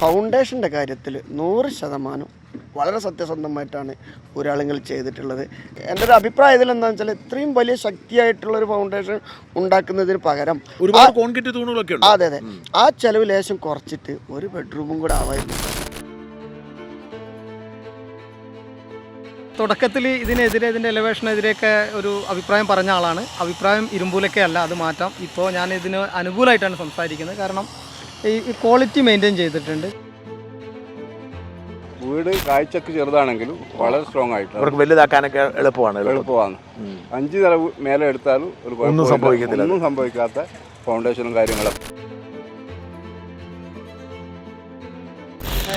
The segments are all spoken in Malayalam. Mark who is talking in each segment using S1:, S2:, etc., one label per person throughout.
S1: ഫൗണ്ടേഷന്റെ കാര്യത്തിൽ നൂറ് ശതമാനം വളരെ സത്യസന്ധമായിട്ടാണ് ഒരാളുകൾ ചെയ്തിട്ടുള്ളത്. എന്റെ ഒരു അഭിപ്രായത്തിൽ എന്താണെന്ന് വെച്ചാൽ ഇത്രയും വലിയ ശക്തിയായിട്ടുള്ള ഒരു ഫൗണ്ടേഷൻ ഉണ്ടാക്കുന്നതിന് പകരം
S2: ഒരുപാട് കോൺക്രീറ്റ് തൂണുകളൊക്കെ ഉണ്ട്?
S1: അതെ അതെ. ആ ചെലവ് ലേശം കുറച്ചിട്ട് ഒരു ബെഡ്റൂമും കൂടെ ആവായിരുന്നു.
S3: തുടക്കത്തിൽ ഇതിനെതിരെ ഇതിന്റെ എലവേഷനെതിരെയൊക്കെ ഒരു അഭിപ്രായം പറഞ്ഞ ആളാണ്. അഭിപ്രായം ഇരുമ്പൂലൊക്കെ അല്ല അത് മാറ്റാം. ഇപ്പോൾ ഞാൻ ഇതിന് അനുകൂലമായിട്ടാണ് സംസാരിക്കുന്നത്. കാരണം ഈ ക്വാളിറ്റി മെയിന്റെയിൻ ചെയ്തിട്ടുണ്ട്.
S4: വീട് കാഴ്ചക്ക് ചെറുതാണെങ്കിലും വളരെ സ്ട്രോങ് ആയിട്ടാണ്
S2: അവർക്ക് വലുതാക്കാനൊക്കെ എളുപ്പമാണ്
S4: എളുപ്പമാണ്. അഞ്ച് നില മേലെ എടുത്താലും ഒരു ഒന്നും
S2: സംഭവിക്കത്തില്ല.
S4: ഒന്നും സംഭവിക്കാത്ത ഫൗണ്ടേഷനും കാര്യങ്ങളും.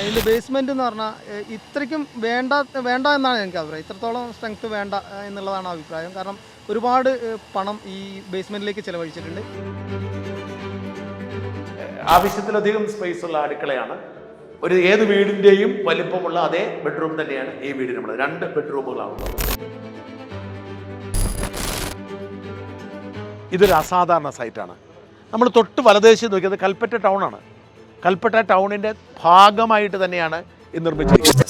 S3: ഇതിന്റെ ബേസ്മെന്റ് എന്ന് പറഞ്ഞാൽ ഇത്രയ്ക്കും വേണ്ട വേണ്ട എന്നാണ് എനിക്ക് അഭിപ്രായം. ഇത്രത്തോളം സ്ട്രെങ്ത് വേണ്ട എന്നുള്ളതാണ് അഭിപ്രായം. കാരണം ഒരുപാട് പണം ഈ ബേസ്മെന്റിലേക്ക് ചിലവഴിച്ചിട്ടുണ്ട്.
S2: ആവശ്യത്തിലധികം സ്പേസ് ഉള്ള അടുക്കളയാണ്. ഒരു ഏത് വീടിന്റെയും വലിപ്പമുള്ള അതേ ബെഡ്റൂം തന്നെയാണ് ഈ വീടിനുള്ളത് രണ്ട് ബെഡ്റൂമുകളാണുള്ളത് ഇതൊരു അസാധാരണ സൈറ്റാണ് നമ്മൾ തൊട്ട് വലദേശം നോക്കിയത് കൽപ്പറ്റ ടൗണാണ് കൽപ്പറ്റ ടൗണിന്റെ ഭാഗമായിട്ട് തന്നെയാണ് ഇത് നിർമ്മിച്ചിരിക്കുന്നത്.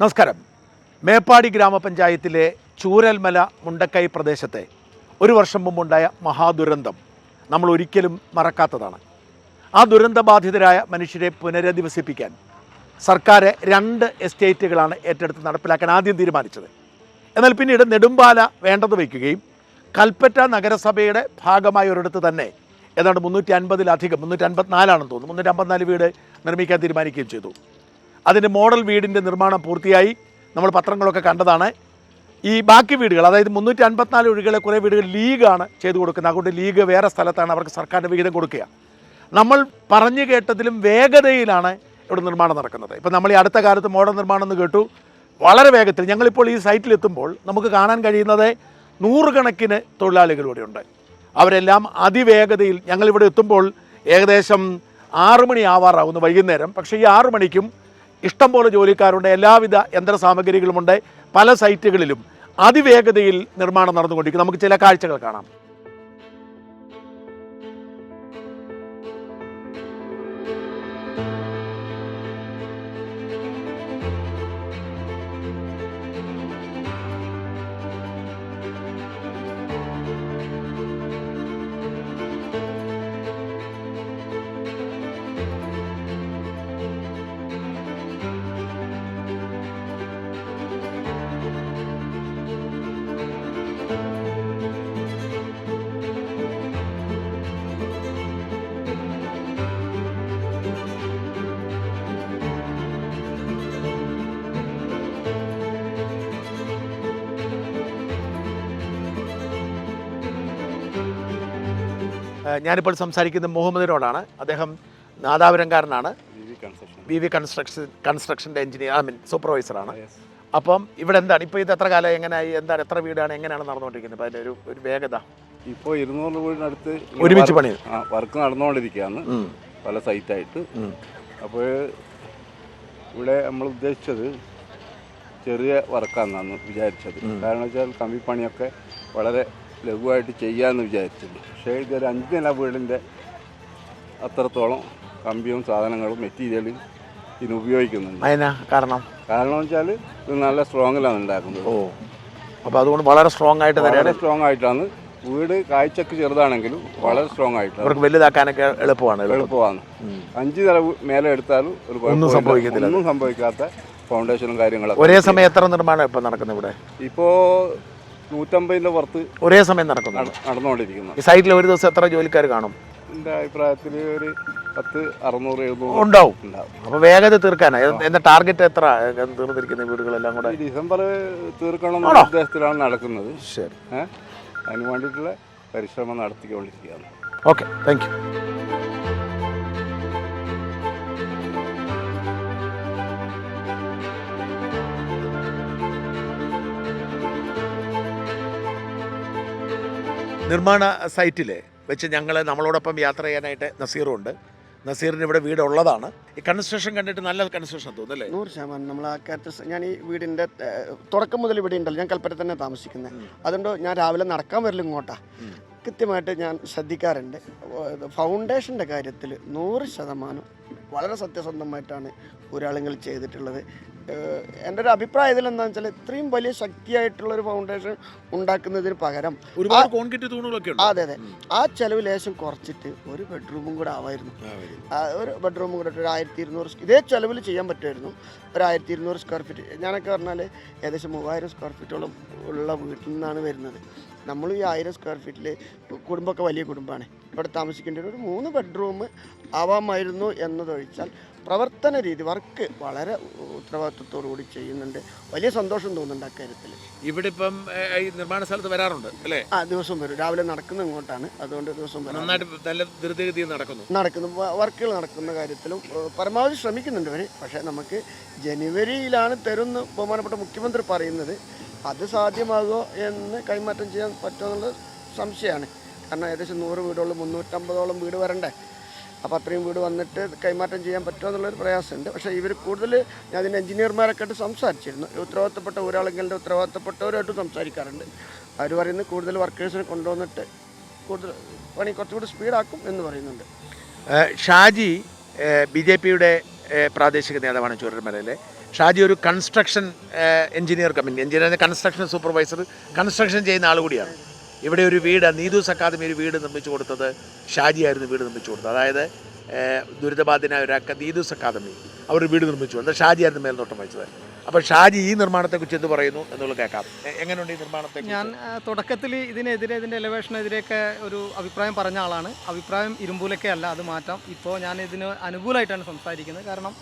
S2: നമസ്കാരം. മേപ്പാടി ഗ്രാമപഞ്ചായത്തിലെ ചൂരൽമല മുണ്ടക്കൈ പ്രദേശത്തെ ഒരു വർഷം മുമ്പുണ്ടായ മഹാദുരന്തം നമ്മൾ ഒരിക്കലും മറക്കാത്തതാണ്. ആ ദുരന്തബാധിതരായ മനുഷ്യരെ പുനരധിവസിപ്പിക്കാൻ സർക്കാർ രണ്ട് എസ്റ്റേറ്റുകളാണ് ഏറ്റെടുത്ത് നടപ്പിലാക്കാൻ ആദ്യം തീരുമാനിച്ചത്. എന്നാൽ പിന്നീട് നെടുമ്പാല വേണ്ടത് വയ്ക്കുകയും കൽപ്പറ്റ നഗരസഭയുടെ ഭാഗമായ ഒരിടത്ത് തന്നെ ഏതാണ്ട് മുന്നൂറ്റി അൻപതിലധികം മുന്നൂറ്റി അൻപത്തിനാലാണെന്ന് തോന്നുന്നു മുന്നൂറ്റി അമ്പത്തിനാല് വീട് നിർമ്മിക്കാൻ തീരുമാനിക്കുകയും ചെയ്തു. അതിന്റെ മോഡൽ വീടിന്റെ നിർമ്മാണം പൂർത്തിയായി. നമ്മൾ പത്രങ്ങളൊക്കെ കണ്ടതാണ്. ഈ ബാക്കി വീടുകൾ അതായത് മുന്നൂറ്റി അൻപത്തിനാല് ഒഴികളെ കുറേ വീടുകൾ ലീഗാണ് ചെയ്തു കൊടുക്കുന്നത്. അതുകൊണ്ട് ലീഗ് വേറെ സ്ഥലത്താണ് അവർക്ക് സർക്കാരിന്റെ വിഹിതം കൊടുക്കുക. നമ്മൾ പറഞ്ഞു കേട്ടതിലും വേഗതയിലാണ് ഇവിടെ നിർമ്മാണം നടക്കുന്നത്. ഇപ്പം നമ്മൾ ഈ അടുത്ത കാലത്ത് മോഡൽ നിർമ്മാണം എന്ന് കേട്ടു. വളരെ വേഗത്തിൽ. ഞങ്ങളിപ്പോൾ ഈ സൈറ്റിലെത്തുമ്പോൾ നമുക്ക് കാണാൻ കഴിയുന്നത് നൂറുകണക്കിന് തൊഴിലാളികൾ ഇവിടെയുണ്ട് അവരെല്ലാം അതിവേഗതയിൽ ഞങ്ങളിവിടെ എത്തുമ്പോൾ ഏകദേശം ആറു മണി ആവാറാവുന്നു വൈകുന്നേരം. പക്ഷേ ഈ ആറു മണിക്കും ഇഷ്ടംപോലെ ജോലിക്കാരുണ്ട് എല്ലാവിധ യന്ത്ര സാമഗ്രികളുമുണ്ട്. പല സൈറ്റുകളിലും അതിവേഗതയിൽ നിർമ്മാണം നടന്നുകൊണ്ടിരിക്കും നമുക്ക് ചില കാഴ്ചകൾ കാണാം. ഞാനിപ്പോൾ സംസാരിക്കുന്നത് മുഹമ്മദിനോടാണ്. അദ്ദേഹം നാദാപുരംകാരനാണ്.
S4: ബി
S2: വി വി കൺസ്ട്രക്ഷൻ കൺസ്ട്രക്ഷന്റെ എഞ്ചിനീയർ ഐ മീൻ സൂപ്പർവൈസറാണ് അപ്പം ഇവിടെ എന്താണ്? ഇപ്പോൾ ഇത് എത്ര കാലം എങ്ങനെയായി? എന്താണ്? എത്ര വീടാണ്? എങ്ങനെയാണ് നടന്നുകൊണ്ടിരിക്കുന്നത്? അപ്പോൾ അതിന്റെ ഒരു ഒരു വേഗത.
S4: ഇപ്പോൾ ഇരുന്നൂറ് വീടിനടുത്ത്
S2: ഒരുമിച്ച് പണി.
S4: വർക്ക് നടന്നുകൊണ്ടിരിക്കുകയാണ്. പല സൈറ്റായിട്ട്. അപ്പോൾ ഇവിടെ നമ്മൾ ഉദ്ദേശിച്ചത് ചെറിയ വർക്കാണെന്നാണ് വിചാരിച്ചത്. കാരണം വെച്ചാൽ കമ്പിപ്പണിയൊക്കെ വളരെ ലഘുവായിട്ട് ചെയ്യാമെന്ന് വിചാരിച്ചിട്ടുണ്ട്. പക്ഷേ ഇതൊരു അഞ്ച് നില വീടിന്റെ അത്രത്തോളം കമ്പിയും സാധനങ്ങളും മെറ്റീരിയലും ഇതിന് ഉപയോഗിക്കുന്നുണ്ട്.
S2: അതിനാ കാരണം?
S4: കാരണം വെച്ചാൽ ഇത് നല്ല സ്ട്രോങ്ങിലാണ് ഉണ്ടാക്കുന്നത്.
S2: ഓ അപ്പോൾ അതുകൊണ്ട് വളരെ സ്ട്രോങ് ആയിട്ട് തന്നെയാണ്
S4: വളരെ സ്ട്രോങ് ആയിട്ടാണ് വീട് കാഴ്ചക്ക് ചെറുതാണെങ്കിലും വളരെ സ്ട്രോങ് ആയിട്ടാണ്
S2: അവർക്ക് വലുതാക്കാനൊക്കെ എളുപ്പമാണ്
S4: എളുപ്പമാണ്. അഞ്ച് നില വീ- മേലെ എടുത്താലും ഒരു കുഴപ്പമില്ല.
S2: സംഭവിക്കത്തില്ല.
S4: ഒന്നും സംഭവിക്കാത്ത ഫൗണ്ടേഷനും കാര്യങ്ങളൊക്കെ
S2: ഒരേ സമയം എത്ര നിർമ്മാണം ഇപ്പം നടക്കുന്നത് ഇവിടെ?
S4: ഇപ്പോൾ നൂറ്റമ്പതിന്റെ പുറത്ത്
S2: ഒരേ സമയം നടക്കുന്നു.
S4: നട- നടന്നുകൊണ്ടിരിക്കുന്നു.
S2: ഈ സൈറ്റിൽ ഒരു ദിവസം എത്ര ജോലിക്കാർ കാണും?
S4: എന്റെ അഭിപ്രായത്തിൽ ഒരു പത്ത് അറുന്നൂറ് എഴുന്നൂറ്
S2: ഉണ്ടാവും. അപ്പോൾ വേഗത തീർക്കാനാണ് എന്താ ടാർഗറ്റ് എത്ര? തീർന്നിരിക്കുന്ന വീടുകളെല്ലാം കൂടെ?
S4: ഡിസംബർ തീർക്കണം എന്ന ഉദ്ദേശത്തിലാണ് നടക്കുന്നത്.
S2: ശരി.
S4: അതിന് വേണ്ടിയിട്ടുള്ള പരിശ്രമം നടത്തിക്കൊണ്ടിരിക്കുകയാണ്.
S2: ഓക്കെ. Thank you. നിർമ്മാണ സൈറ്റിൽ വെച്ച് ഞങ്ങൾ നമ്മളോടൊപ്പം യാത്ര ചെയ്യാനായിട്ട് നസീറുണ്ട്. നസീറിന് ഇവിടെ വീട് ഉള്ളതാണ് ഈ കൺസ്ട്രക്ഷൻ കണ്ടിട്ട് നല്ല കൺസ്ട്രക്ഷൻ തോന്നുന്നു അല്ലേ?
S1: നൂറ് ശതമാനം. നമ്മൾ ആ കാര്യത്തിൽ ഞാൻ ഈ വീടിന്റെ തുടക്കം മുതൽ ഇവിടെ ഉണ്ടല്ലോ. ഞാൻ കൽപ്പറ്റ തന്നെ താമസിക്കുന്നത് അതുകൊണ്ട് ഞാൻ രാവിലെ നടക്കാൻ വരില്ല ഇങ്ങോട്ടാ. കൃത്യമായിട്ട് ഞാൻ ശ്രദ്ധിക്കാറുണ്ട്. ഫൗണ്ടേഷന്റെ കാര്യത്തിൽ നൂറ് ശതമാനം വളരെ സത്യസന്ധമായിട്ടാണ് ഒരാളുകൾ ചെയ്തിട്ടുള്ളത്. എന്റെ ഒരു അഭിപ്രായത്തിൽ എന്താണെന്ന് വെച്ചാൽ ഇത്രയും വലിയ ശക്തിയായിട്ടുള്ള ഒരു ഫൗണ്ടേഷൻ ഉണ്ടാക്കുന്നതിന് പകരം
S2: ഒരുപാട് കോൺക്രീറ്റ് തൂണുകളൊക്കെ
S1: അതെ അതെ. ആ ചെലവ് ലേശം കുറച്ചിട്ട് ഒരു ബെഡ്റൂമും കൂടെ ആവായിരുന്നു. ഒരു ബെഡ്റൂമും കൂടെ ഒരു ആയിരത്തി ഇരുന്നൂറ് ഇതേ ചെലവിൽ ചെയ്യാൻ പറ്റുമായിരുന്നു. ഒരു ആയിരത്തി ഇരുന്നൂറ് സ്ക്വയർ ഫീറ്റ് ഞാനൊക്കെ പറഞ്ഞാൽ ഏകദേശം മൂവായിരം സ്ക്വയർ ഫീറ്റോളം ഉള്ള വീട്ടിൽ നിന്നാണ് വരുന്നത്. നമ്മൾ ഈ ആയിരം സ്ക്വയർ ഫീറ്റിൽ കുടുംബമൊക്കെ വലിയ കുടുംബമാണ്. ഇവിടെ താമസിക്കേണ്ടി ഒരു മൂന്ന് ബെഡ്റൂം ആവാമായിരുന്നു എന്നതൊഴിച്ചാൽ പ്രവർത്തന രീതി വർക്ക് വളരെ ഉത്തരവാദിത്വത്തോടു കൂടി ചെയ്യുന്നുണ്ട്. വലിയ സന്തോഷം തോന്നുന്നുണ്ട് അക്കാര്യത്തിൽ
S2: ഇവിടെ ഇപ്പം ഈ നിർമ്മാണ സ്ഥലത്ത് വരാറുണ്ട് അല്ലേ?
S1: ആ ദിവസം വരും. രാവിലെ നടക്കുന്ന ഇങ്ങോട്ടാണ്. അതുകൊണ്ട് ദിവസം വരും
S2: നന്നായിട്ട് നല്ല ധൃതിഗതിയിൽ നടക്കുന്നു.
S1: നടക്കുന്നു. വർക്കുകൾ നടക്കുന്ന കാര്യത്തിലും പരമാവധി ശ്രമിക്കുന്നുണ്ട് ഇവർ പക്ഷേ നമുക്ക് ജനുവരിയിലാണ് തരുമെന്ന് ബഹുമാനപ്പെട്ട മുഖ്യമന്ത്രി പറയുന്നത് അത് സാധ്യമാകുമോ എന്ന് കൈമാറ്റം ചെയ്യാൻ പറ്റുമെന്നുള്ള സംശയമാണ്. കാരണം ഏകദേശം നൂറ് വീടുകളും മുന്നൂറ്റമ്പതോളം വീട് വരണ്ടേ. അപ്പോൾ അത്രയും വീട് വന്നിട്ട് കൈമാറ്റം ചെയ്യാൻ പറ്റുമോ എന്നുള്ളൊരു പ്രയാസമുണ്ട്. പക്ഷേ ഇവർ കൂടുതൽ ഞാൻ അതിന്റെ എഞ്ചിനീയർമാരൊക്കെ ആയിട്ട് സംസാരിച്ചിരുന്നു. ഉത്തരവാദിത്തപ്പെട്ട ഒരാളെങ്കിലും ഉത്തരവാദിത്തപ്പെട്ടവരായിട്ട് സംസാരിക്കാറുണ്ട്. അവർ പറയുന്നത് കൂടുതൽ വർക്കേഴ്സിനെ കൊണ്ടുവന്നിട്ട് കൂടുതൽ പണി കുറച്ചുകൂടി സ്പീഡാക്കും എന്ന് പറയുന്നുണ്ട്.
S2: ഷാജി ബി ജെ പിയുടെ പ്രാദേശിക നേതാവാണ് ചൂരൽമലയിലെ ഷാജി ഒരു construction engineer company engineer construction supervisor construction ചെയ്യുന്ന ആൾ കൂടിയാണ്. ഇവിടെ ഒരു വീട് നീതൂസ് അക്കാദമി ഒരു വീട് നിർമ്മിച്ചു കൊടുത്തത് ഷാജിയായിരുന്നു വീട് നിർമ്മിച്ചു കൊടുത്തത്. അതായത് ദുരിതബാധിതനായ ഒരാൾക്ക് നീതൂസ് അക്കാദമി അവർ വീട് നിർമ്മിച്ചു കൊടുത്തത്. ഷാജിയായിരുന്നു മേൽനോട്ടം വഹിച്ചത്. അപ്പോൾ ഷാജി ഈ നിർമ്മാണത്തെക്കുറിച്ച് എന്ത് പറയുന്നു എന്നുള്ളത് കേൾക്കാം. എങ്ങനെയുണ്ട് ഈ നിർമ്മാണത്തെ
S3: ഞാൻ തുടക്കത്തിൽ ഇതിനെതിരെ ഇതിന്റെ എലവേഷനെതിരെയൊക്കെ ഒരു അഭിപ്രായം പറഞ്ഞ ആളാണ്. അഭിപ്രായം ഇരുമ്പൂലൊക്കെ അല്ല അത് മാറ്റാം. ഇപ്പോൾ ഞാൻ ഇതിന് അനുകൂലമായിട്ടാണ് സംസാരിക്കുന്നത്. കാരണം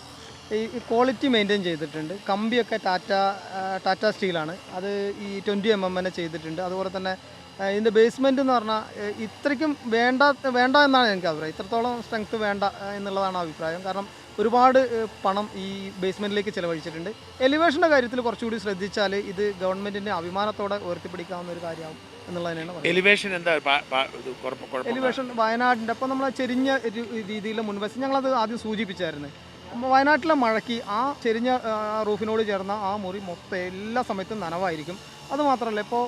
S3: ഈ ക്വാളിറ്റി മെയിന്റെയിൻ ചെയ്തിട്ടുണ്ട്. കമ്പിയൊക്കെ ടാറ്റ ടാറ്റ സ്റ്റീലാണ്. അത് ഈ ട്വന്റി എം എം തന്നെ ചെയ്തിട്ടുണ്ട്. അതുപോലെ തന്നെ ഇതിന്റെ ബേസ്മെന്റ് എന്ന് പറഞ്ഞാൽ ഇത്രയ്ക്കും വേണ്ട വേണ്ട എന്നാണ് എനിക്ക് അഭിപ്രായം. ഇത്രത്തോളം സ്ട്രെങ്ത് വേണ്ട എന്നുള്ളതാണ് അഭിപ്രായം. കാരണം ഒരുപാട് പണം ഈ ബേസ്മെന്റിലേക്ക് ചിലവഴിച്ചിട്ടുണ്ട്. എലിവേഷന്റെ കാര്യത്തിൽ കുറച്ചുകൂടി ശ്രദ്ധിച്ചാൽ ഇത് ഗവൺമെന്റിന്റെ അഭിമാനത്തോടെ ഉയർത്തിപ്പിടിക്കാവുന്ന ഒരു കാര്യമാവും എന്നുള്ളതിനാണ്
S2: എലിവേഷൻ എന്താ?
S3: എലിവേഷൻ വയനാടിന്റെ അപ്പോൾ നമ്മൾ ചെരിഞ്ഞ ഒരു രീതിയിലെ മുൻവശം ഞങ്ങളത് ആദ്യം സൂചിപ്പിച്ചായിരുന്നു. വയനാട്ടിലെ മഴയ്ക്ക് ആ ചെരിഞ്ഞ റൂഫിനോട് ചേർന്ന ആ മുറി മൊത്തം എല്ലാ സമയത്തും നനവായിരിക്കും. അതുമാത്രമല്ല ഇപ്പോൾ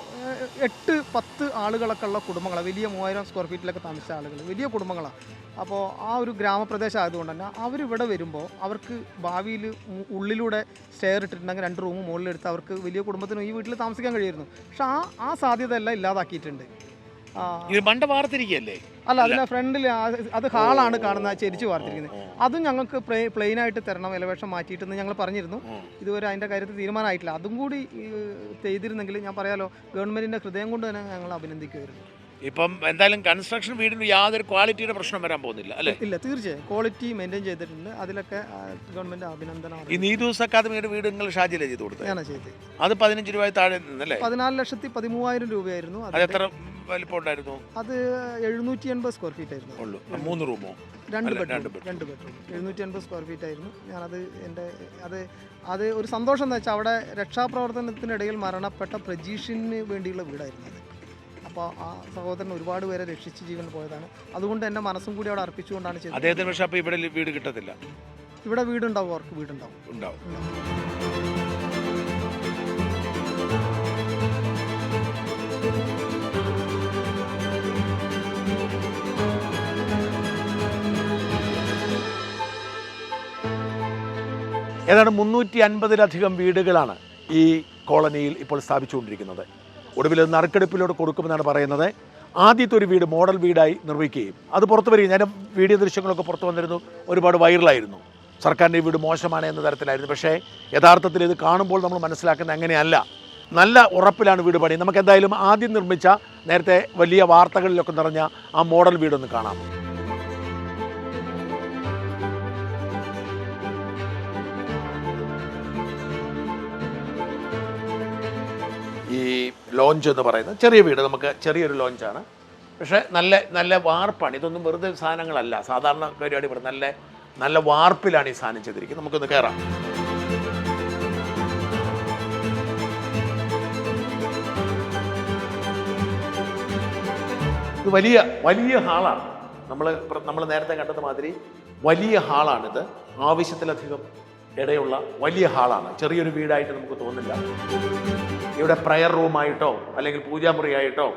S3: എട്ട് പത്ത് ആളുകളൊക്കെ ഉള്ള കുടുംബങ്ങളാണ് വലിയ മൂവായിരം സ്ക്വയർ ഫീറ്റിലൊക്കെ താമസിച്ച ആളുകൾ വലിയ കുടുംബങ്ങളാണ് അപ്പോൾ ആ ഒരു ഗ്രാമപ്രദേശം ആയതുകൊണ്ട് തന്നെ അവരിവിടെ വരുമ്പോൾ അവർക്ക് ഭാവിയിൽ ഉള്ളിലൂടെ സ്റ്റെയർ ഇട്ടിട്ടുണ്ടെങ്കിൽ രണ്ട് റൂം മുകളിലെടുത്ത് അവർക്ക് വലിയ കുടുംബത്തിന് ഈ വീട്ടിൽ താമസിക്കാൻ കഴിയുമായിരുന്നു പക്ഷേ ആ ആ സാധ്യത എല്ലാം ഇല്ലാതാക്കിയിട്ടുണ്ട്.
S2: ഇത് പണ്ട് വാർത്തിരിക്കല്ലേ
S3: അല്ല അതിന്റെ ഫ്രണ്ടിൽ അത് ഹാളാണ് കാണുന്നത് ചെരിച്ചു വാർത്തിരിക്കുന്നത്. അതും ഞങ്ങൾക്ക് പ്ലെയിൻ ആയിട്ട് തരണം എലവേഷൻ മാറ്റിയിട്ടെന്ന് ഞങ്ങൾ പറഞ്ഞിരുന്നു. ഇതുവരെ അതിന്റെ കാര്യത്തിൽ തീരുമാനമായിട്ടില്ല. അതും കൂടി ചെയ്തിരുന്നെങ്കിൽ ഞാൻ പറയാലോ ഗവൺമെന്റിന്റെ ഹൃദയം കൊണ്ട് തന്നെ ഞങ്ങൾ അഭിനന്ദിക്കുമായിരുന്നു
S2: ഇപ്പം എന്തായാലും കൺസ്ട്രക്ഷൻ വീടിന് യാതൊരു ക്വാളിറ്റിയുടെ പ്രശ്നം വരാൻ പോകുന്നില്ല അല്ലേ?
S3: ഇല്ല തീർച്ചയായും. ക്വാളിറ്റി മെയിന്റെയിൻ ചെയ്തിട്ടുണ്ട്. അതിലൊക്കെ ഗവൺമെന്റ് അഭിനന്ദനം
S2: ഈ. നീതൂസ് അക്കാദമിയുടെ വീട് നിങ്ങൾ ഷാജിയിലെ ചെയ്ത്
S3: ചെയ്തത്
S2: അത് പതിനഞ്ച് രൂപ താഴെ നിന്നല്ലേ?
S3: പതിനാല് ലക്ഷത്തി പതിമൂവായിരം രൂപയായിരുന്നു.
S2: അത് എത്ര വലിപ്പം ഉണ്ടായിരുന്നു
S3: അത് എഴുന്നൂറ്റി എൺപത് സ്ക്വയർ ഫീറ്റ് ആയിരുന്നു.
S2: ഉള്ളൂ. മൂന്ന് റൂമോ?
S3: രണ്ട് ബെഡ്റൂം രണ്ട് ബെഡ്റൂം എഴുന്നൂറ്റി അൻപത് സ്ക്വയർ ഫീറ്റ് ആയിരുന്നു. ഞാനത് എന്റെ അത് അത് ഒരു സന്തോഷം എന്ന് വെച്ചാൽ അവിടെ രക്ഷാപ്രവർത്തനത്തിനിടയിൽ മരണപ്പെട്ട പ്രജീഷിന് വേണ്ടിയുള്ള വീടായിരുന്നു അത്. അപ്പോൾ ആ സഹോദരൻ ഒരുപാട് പേരെ രക്ഷിച്ച് ജീവൻ പോയതാണ്. അതുകൊണ്ട് എന്റെ മനസ്സും കൂടി അവിടെ അർപ്പിച്ചുകൊണ്ടാണ് ചെയ്തത്.
S2: അദ്ദേഹത്തിന് പക്ഷേ അപ്പോൾ ഇവിടെ വീട് കിട്ടത്തില്ല?
S3: ഇവിടെ വീടുണ്ടാവും അവർക്ക് വീടുണ്ടാവും.
S2: ഉണ്ടാവും. ഏതാണ്ട് മുന്നൂറ്റി അൻപതിലധികം വീടുകളാണ് ഈ കോളനിയിൽ ഇപ്പോൾ സ്ഥാപിച്ചുകൊണ്ടിരിക്കുന്നത്. ഒടുവിൽ അത് നറുക്കെടുപ്പിലൂടെ കൊടുക്കുമെന്നാണ് പറയുന്നത്. ആദ്യത്തെ ഒരു വീട് മോഡൽ വീടായി നിർമ്മിക്കുകയും അത് പുറത്തു വരികയും ഞാൻ വീഡിയോ ദൃശ്യങ്ങളൊക്കെ പുറത്തു വന്നിരുന്നു. ഒരുപാട് വൈറലായിരുന്നു. സർക്കാരിന്റെ വീട് മോശമാണ് എന്ന തരത്തിലായിരുന്നു. പക്ഷേ യഥാർത്ഥത്തിൽ ഇത് കാണുമ്പോൾ നമ്മൾ മനസ്സിലാക്കുന്നത് അങ്ങനെയല്ല. നല്ല ഉറപ്പിലാണ് വീട് പണി. നമുക്ക് എന്തായാലും ആദ്യം നിർമ്മിച്ച നേരത്തെ വലിയ വാർത്തകളിലൊക്കെ നിറഞ്ഞ ആ മോഡൽ വീടൊന്ന് കാണാം. ലോഞ്ച് എന്ന് പറയുന്നത് ചെറിയ വീട്. നമുക്ക് ചെറിയൊരു ലോഞ്ചാണ്. പക്ഷേ നല്ല നല്ല വാർപ്പാണ്. ഇതൊന്നും വെറുതെ സാധനങ്ങളല്ല. സാധാരണ പരിപാടി ഇവിടെ നല്ല നല്ല വാർപ്പിലാണ് ഈ സാധനം ചെയ്തിരിക്കുന്നത്. നമുക്കൊന്ന് കയറാം. ഇത് വലിയ വലിയ ഹാളാണ്. നമ്മൾ നമ്മൾ നേരത്തെ കണ്ടത് മാതിരി വലിയ ഹാളാണിത്. ആവശ്യത്തിലധികം ഇടയുള്ള വലിയ ഹാളാണ്. ചെറിയൊരു വീടായിട്ട് നമുക്ക് തോന്നില്ല ഇവിടെ പ്രയർ റൂമായിട്ടോ അല്ലെങ്കിൽ പൂജാമുറിയായിട്ടോ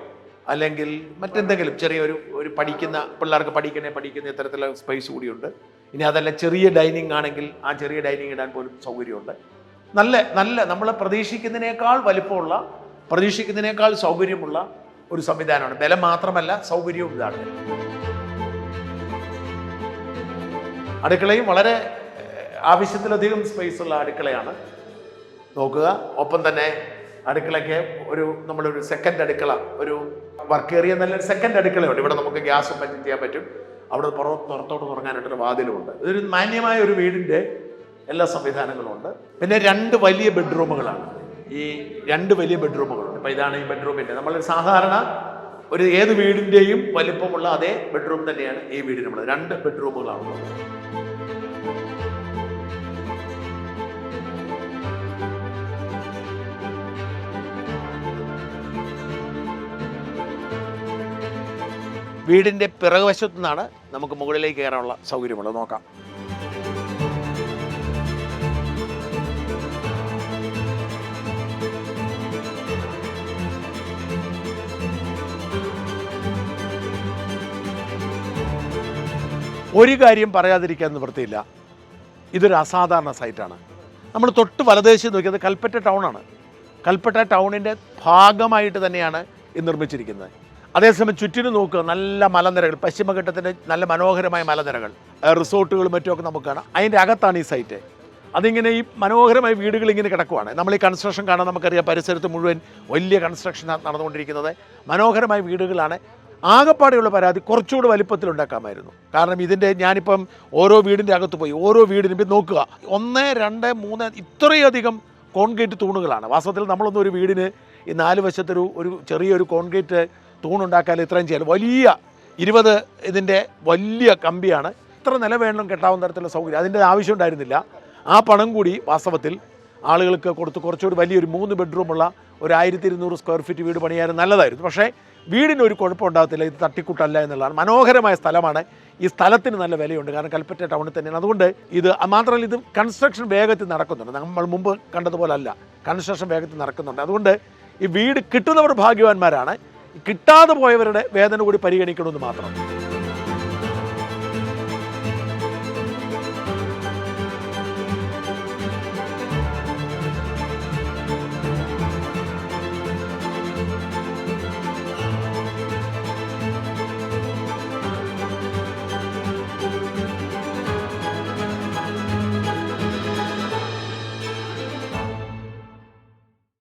S2: അല്ലെങ്കിൽ മറ്റെന്തെങ്കിലും ചെറിയൊരു ഒരു പഠിക്കുന്ന പിള്ളേർക്ക് പഠിക്കണേ പഠിക്കുന്ന ഇത്തരത്തിലുള്ള സ്പേസ് കൂടിയുണ്ട്. ഇനി അതല്ല ചെറിയ ഡൈനിങ് ആണെങ്കിൽ ആ ചെറിയ ഡൈനിങ് ഇടാൻ പോലും സൗകര്യമുണ്ട്. നല്ല നല്ല നമ്മൾ പ്രതീക്ഷിക്കുന്നതിനേക്കാൾ വലിപ്പമുള്ള പ്രതീക്ഷിക്കുന്നതിനേക്കാൾ സൗകര്യമുള്ള ഒരു സംവിധാനമാണ്. ബലം മാത്രമല്ല സൗകര്യവും ഇതാണ്. അടുക്കളയും വളരെ ആവശ്യത്തിലധികം സ്പേസ് ഉള്ള അടുക്കളയാണ്. നോക്കുക. ഒപ്പം തന്നെ അടുക്കളയ്ക്ക് ഒരു നമ്മളൊരു സെക്കൻഡ് അടുക്കള ഒരു വർക്ക് ഏറിയ നല്ല സെക്കൻഡ് അടുക്കളയുണ്ട്. ഇവിടെ നമുക്ക് ഗ്യാസ് പറ്റും ചെയ്യാൻ പറ്റും. അവിടെ പുറത്ത് പുറത്തോട്ട് തുടങ്ങാനായിട്ടൊരു വാതിലുമുണ്ട്. ഇതൊരു മാന്യമായ ഒരു വീടിന്റെ എല്ലാ സംവിധാനങ്ങളും ഉണ്ട്. പിന്നെ രണ്ട് വലിയ ബെഡ്റൂമുകളാണ് ഈ രണ്ട് വലിയ ബെഡ്റൂമുകളുണ്ട് ഇപ്പം ഇതാണ് ഈ ബെഡ്റൂമിന്റെ നമ്മൾ സാധാരണ ഒരു ഏത് വീടിന്റെയും വലിപ്പമുള്ള അതേ ബെഡ്റൂം തന്നെയാണ് ഈ വീടിനുള്ളത്. രണ്ട് ബെഡ്റൂമുകളാണുള്ളത് വീടിന്റെ പിറകുവശത്തു നിന്നാണ് നമുക്ക് മുകളിലേക്ക് കയറാനുള്ള സൗകര്യമുള്ളത്. നോക്കാം. ഒരു കാര്യം പറയാതിരിക്കാൻ നിവൃത്തിയില്ല. ഇതൊരു അസാധാരണ സൈറ്റാണ്. നമ്മൾ തൊട്ട് വലദേശത്ത് നോക്കിയത് കൽപ്പറ്റ ടൗണാണ് കൽപ്പറ്റ ടൗണിന്റെ ഭാഗമായിട്ട് തന്നെയാണ് ഇത് നിർമ്മിച്ചിരിക്കുന്നത്. അതേസമയം ചുറ്റിനും നോക്കുക. നല്ല മലനിരകൾ. പശ്ചിമഘട്ടത്തിന്റെ നല്ല മനോഹരമായ മലനിരകൾ. റിസോർട്ടുകളും മറ്റുമൊക്കെ നമുക്ക് കാണാം. അതിന്റെ അകത്താണ് ഈ സൈറ്റ് അതിങ്ങനെ ഈ മനോഹരമായ വീടുകൾ ഇങ്ങനെ കിടക്കുവാണ്. നമ്മൾ ഈ കൺസ്ട്രക്ഷൻ കാണാൻ നമുക്കറിയാം പരിസരത്ത് മുഴുവൻ വലിയ കൺസ്ട്രക്ഷൻ നടന്നുകൊണ്ടിരിക്കുന്നത്. മനോഹരമായ വീടുകളാണ്. ആകെപ്പാടെയുള്ള പരാതി കുറച്ചുകൂടെ വലിപ്പത്തിൽ ഉണ്ടാക്കാമായിരുന്നു. കാരണം ഇതിന്റെ ഞാനിപ്പം ഓരോ വീടിന്റെ അകത്ത് പോയി. ഓരോ വീടിനും ഇപ്പം നോക്കുക. ഒന്ന് രണ്ട് മൂന്ന് ഇത്രയധികം കോൺക്രീറ്റ് തൂണുകളാണ്. വാസ്തവത്തിൽ നമ്മളൊന്നും ഒരു വീടിന് ഈ നാല് വശത്തൊരു ഒരു ചെറിയൊരു കോൺക്രീറ്റ് തൂണുണ്ടാക്കാൻ ഇത്രയും ചെയ്യാൻ വലിയ ഇരുപത് ഇതിന്റെ വലിയ കമ്പിയാണ്. ഇത്ര നില വേണമെങ്കിലും കെട്ടാവുന്ന തരത്തിലുള്ള സൗകര്യം. അതിന്റെ ആവശ്യം ഉണ്ടായിരുന്നില്ല ആ പണം കൂടി വാസ്തവത്തിൽ ആളുകൾക്ക് കൊടുത്ത് കുറച്ചുകൂടി വലിയൊരു മൂന്ന് ബെഡ്റൂമുള്ള ഒരു ആയിരത്തി ഇരുന്നൂറ് സ്ക്വയർ ഫീറ്റ് വീട് പണിയായിരുന്നു നല്ലതായിരുന്നു. പക്ഷേ വീടിന് ഒരു കുഴപ്പമുണ്ടാകത്തില്ല. ഇത് തട്ടിക്കൂട്ടല്ല എന്നുള്ളതാണ്. മനോഹരമായ സ്ഥലമാണ്. ഈ സ്ഥലത്തിന് നല്ല വിലയുണ്ട്. കാരണം കൽപ്പറ്റ ടൗണിൽ തന്നെയാണ്. അതുകൊണ്ട് ഇത് മാത്രമല്ല ഇത് കൺസ്ട്രക്ഷൻ വേഗത്തിൽ നടക്കുന്നുണ്ട്. നമ്മൾ മുമ്പ് കണ്ടതുപോലെ അല്ല കൺസ്ട്രക്ഷൻ വേഗത്തിൽ നടക്കുന്നുണ്ട്. അതുകൊണ്ട് ഈ വീട് കിട്ടുന്നവർ ഭാഗ്യവാന്മാരാണ്. കിട്ടാതെ പോയവരുടെ വേദന കൂടി പരിഗണിക്കണമെന്ന് മാത്രം.